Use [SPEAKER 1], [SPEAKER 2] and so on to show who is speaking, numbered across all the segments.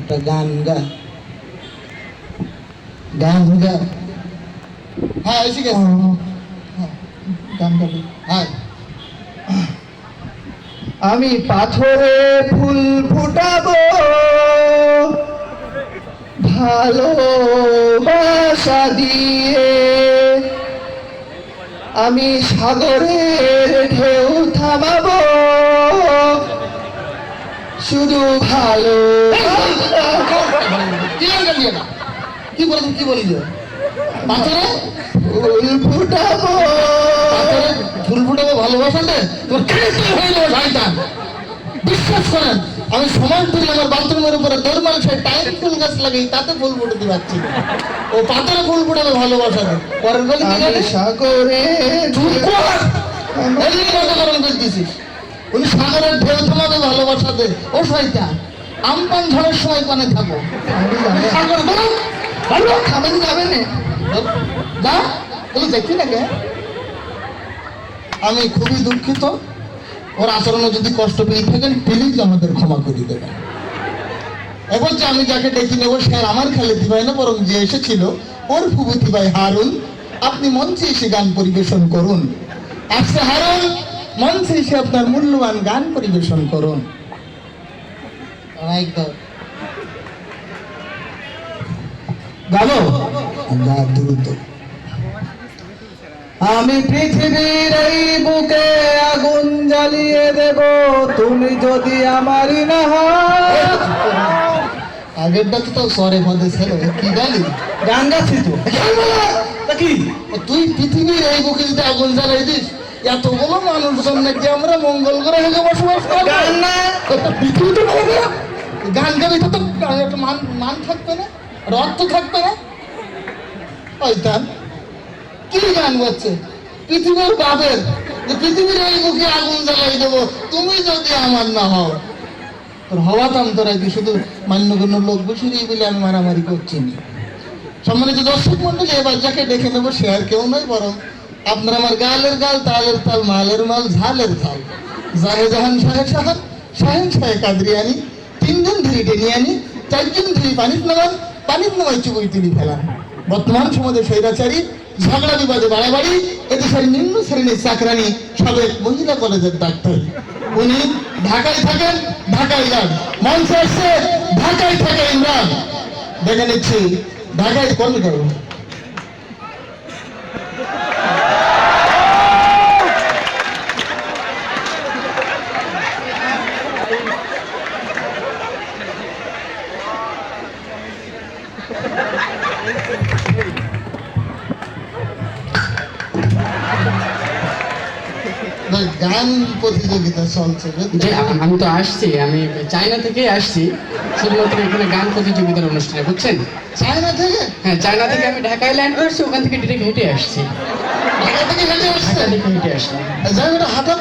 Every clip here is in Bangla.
[SPEAKER 1] একটা গান গা। গান গা।
[SPEAKER 2] হ্যাঁ এসে গেছে।
[SPEAKER 1] গান গাবি
[SPEAKER 2] হ্যাঁ।
[SPEAKER 1] আমি পাথরে ফুল ফুটাবো ভালোবাসা দিয়ে। আমি সাগরের ঢেউ থামাবো শুধু ভালো
[SPEAKER 2] কি গান গাবি এটা কি বলেছেন কি বলি পাথরে
[SPEAKER 1] ফুল ফুটাবো
[SPEAKER 2] ফুল ফুটাবো ভালোবাসা তোমার ক্যান্সেল হয়ে যাবে ভাইজান বিশ্বাস করেন আমি সময় তুলি আমার বাথরুমের উপরে দৌড় মারে টাইম ফুল গাছ লাগাই তাতে ফুল ফুটাতে পারছি ও ফুল ফুটাবে ভালোবাসা পরের গলি
[SPEAKER 1] আমি সাগরে
[SPEAKER 2] চুপ কর! এই যে নাটকরণ করতেছিস। উনি সাগরের ঢেউ থামাবে ভালোবাসা দে। ও শয়তান আমপান ঝড়ের সময় পানে থাকো। সাগর বলো। আমি খুবই দুঃখিত। ওর আচরণে যদি কষ্ট পেয়ে থাকেন প্লিজ আমাদের ক্ষমা করে দেবেন। এবার যে আমি যাকে ডেকে নেব, সে আর আমার খালেদি ভাই না, বরং যে এসেছিল, ওর ফুবুতি ভাই হারুন। আপনি মঞ্চে এসে গান পরিবেশন করুন। আজকে হারুন মঞ্চে এসে আপনার মূল্যবান গান পরিবেশন করুন। একদম
[SPEAKER 1] গাবো? দ্রুত। আমি পৃথিবীর এই বুকে আগুন জ্বালিয়ে দেব। তুমি যদি আমারই না
[SPEAKER 2] আগেরটা তো তাও সরে মধ্যে ছিল। কি গালি
[SPEAKER 1] গান গাচ্ছি তো কি?
[SPEAKER 2] তুই পৃথিবীর এই বুকে যদি আগুন জ্বালাই দিস এতগুলো মানুষজন নাকি আমরা মঙ্গল গ্রহে বসবাস করব?
[SPEAKER 1] গান না
[SPEAKER 2] পৃথিবী তো গান গাবি তো তো মান মান থাকবে না। রথ তো থাকবে না? কি গান গাচ্ছে পৃথিবীর বাবের পৃথিবীর এই মুখে আগুন জ্বালাই দেবো, তুমি যদি আমার না হও, তোর হওয়াতাম তোরা কি শুধু মান্যগণ্য লোক বসিয়ে বলে আমি মারামারি করছি সম্মানিত দর্শক মন্ডলী এবার যাকে ডেকে নেব, সে আর কেউ নয়, বরং আপনার আমার গালের গাল, তালের তাল, মালের মাল, ঝালের ঝাল। জাহে জাহান, শাহে শাহান, শাহেন, শাহে কাদরিয়ানি, তিনজন ধরি টেনিয়ানি চারজন ধরি পানিত নামান পানিত নামাই চুবই তুলি ফেলান বর্তমান সমাজে স্বৈরাচারী, ঝগড়া বিবাদে বাড়াবাড়ি, এদেশের নিম্ন শ্রেণির চাকরানি সাবেক মহিলা কলেজের ডাক্তার। উনি ঢাকায় থাকেন, ঢাকায় যান। মঞ্চে আসছে, ঢাকায় থাকে ইমরান। দেখে নিচ্ছি, ঢাকায় কল করব গান প্রতিযোগিতা চলছে
[SPEAKER 3] আমি তো আসছি আমি চায়না থেকে আসছি। শুধুমাত্র এখানে গান প্রতিযোগিতার অনুষ্ঠানে বুঝছেন?
[SPEAKER 2] চায়না থেকে?
[SPEAKER 3] হ্যাঁ চায়না থেকে আমি ঢাকায় ল্যান্ড করছি ওখান থেকে ডিরেক্ট হেঁটে আসছি।
[SPEAKER 2] হেঁটে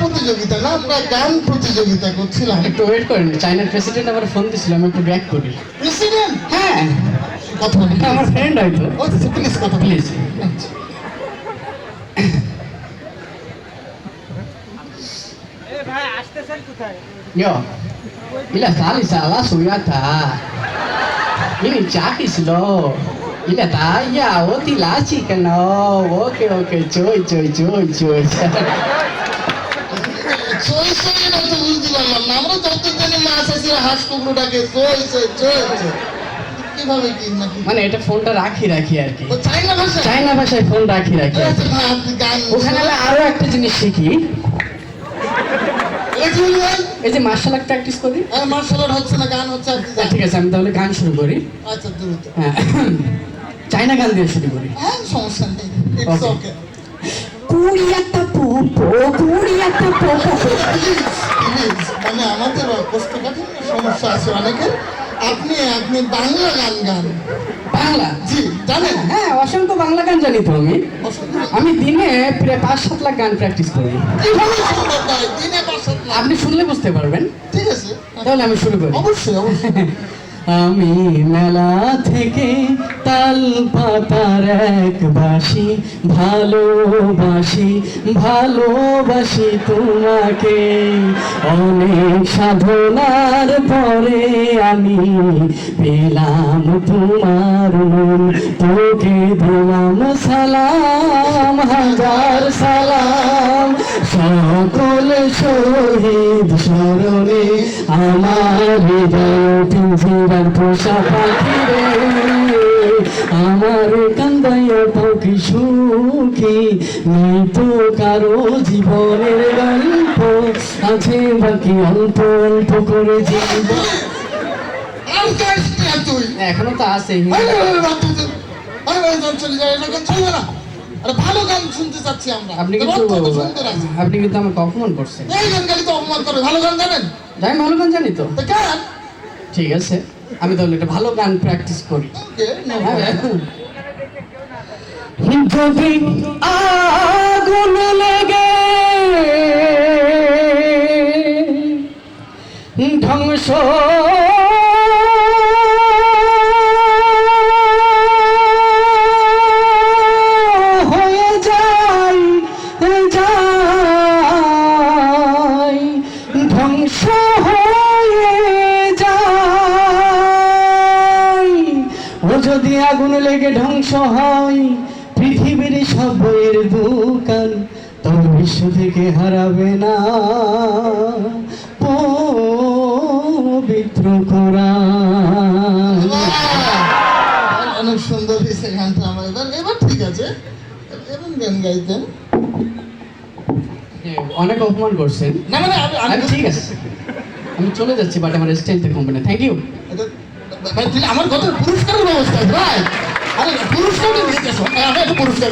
[SPEAKER 2] প্রতিযোগিতা না আমরা গান প্রতিযোগিতা করছিলাম।
[SPEAKER 3] একটু ওয়েট করেন চায়নার প্রেসিডেন্ট আবার ফোন আমি একটু ব্যাক করি।
[SPEAKER 2] প্রেসিডেন্ট
[SPEAKER 3] হ্যাঁ।
[SPEAKER 2] কথা বলি
[SPEAKER 3] আমার ফ্রেন্ড হয়তো
[SPEAKER 2] প্লিজ কথা বলি
[SPEAKER 3] প্লিজ
[SPEAKER 4] ভাই আসতেছেন কোথায়
[SPEAKER 3] Yo, ila tali salah suyata. Ini cakis lo. Ila taya, o tilachi kano. Oke oke, cuy cuy cuy cuy.
[SPEAKER 2] সই সই এটা তো বুঝতে পারলাম না আমরা যত জানি মাছ আছে হাঁস কুকুরটাকে সই সই সই সই। কীভাবে কি নাকি?
[SPEAKER 3] মানে এটা ফোনটা রাখি রাখি আর কি।
[SPEAKER 2] চাইনা ভাষা
[SPEAKER 3] চাইনা ভাষায় ফোন রাখি রাখি ওখানে আমি আরও একটা জিনিস শিখি।
[SPEAKER 2] এই যে
[SPEAKER 3] মার্শাল আর্ট প্র্যাকটিস করি।
[SPEAKER 2] আর মার্শাল আর্ট হচ্ছে না গান হচ্ছে
[SPEAKER 3] হ্যাঁ, ঠিক আছে আমি তাহলে গান শুরু করি।
[SPEAKER 2] আচ্ছা দ্রুত
[SPEAKER 3] হ্যাঁ চাইনা গান দিয়ে শুরু করি।
[SPEAKER 2] হ্যাঁ সমস্যা নেই ইটস ওকে
[SPEAKER 3] কুড়িয়াটা পোপো কুড়িয়াটা পোপো
[SPEAKER 2] মানে আমাদের কোষ্ঠকাঠিন্য সমস্যা আছে অনেকের। আপনি আপনি বাংলা গান গান।
[SPEAKER 3] বাংলা?
[SPEAKER 2] জি জানেন?
[SPEAKER 3] হ্যাঁ অসংখ্য বাংলা গান জানি তো আমি। আমি দিনে প্রায় পাঁচ সাত লাখ গান প্র্যাকটিস করি।
[SPEAKER 2] কীভাবে সম্ভব? দিনে পাঁচ সাত লাখ।
[SPEAKER 3] আপনি শুনলে বুঝতে পারবেন।
[SPEAKER 2] ঠিক আছে।
[SPEAKER 3] তাহলে আমি শুরু করি।
[SPEAKER 2] অবশ্যই অবশ্যই।
[SPEAKER 3] আমি মেলা থেকে তাল পাতার এক বাসি ভালোবাসি ভালোবাসি তোমাকে। অনেক সাধনার পরে আমি পেলাম তোমার মন। তোকে দিলাম সালাম, হাজার সালাম। সকল শহীদ স্মরণে আমার হৃদয় পিঞ্জিরার পোষা পাখি রে আমার কান্দাইয়া পাখি সুখী নেই তো কারও জীবনের গল্প আছে বাকি অল্প অল্প করে জীবন। এখনও তো আছে
[SPEAKER 2] চলে যায় চলবে না আরে ভালো গান শুনতে চাচ্ছি আমরা
[SPEAKER 3] আপনি কিন্তু আপনি কিন্তু আমাকে অপমান করছেন।
[SPEAKER 2] এই গান গালি তো অপমান করে। ভালো গান জানেন?
[SPEAKER 3] যাই ভালো গান জানি তো। ঠিক আছে। আমি তাহলে একটা ভালো গান প্র্যাকটিস করি।
[SPEAKER 2] ওকে
[SPEAKER 3] যদি আগুন লেগে ধ্বংস যদি আগুন লেগে ধ্বংস হয় পৃথিবীর সব বইয়ের দোকান তবে বিশ্ব থেকে হারাবে না। পবিত্র কোরআন।
[SPEAKER 2] অনেক সুন্দর হয়েছে গানটা আমার। এবার এবার ঠিক আছে। এমন গান গাইতেন
[SPEAKER 3] অনেক অপমান করছেন।
[SPEAKER 2] না মানে আমি
[SPEAKER 3] আমি ঠিক আছে। আমি চলে যাচ্ছি বাট আমার স্টাইল থেকে কোম্পানি থ্যাংক ইউ
[SPEAKER 2] এটা- ভাই তুই আমার কত পুরস্কারের ব্যবস্থা ভাই আরে পুরস্কারটা গেছো আমি একটা পুরস্কার।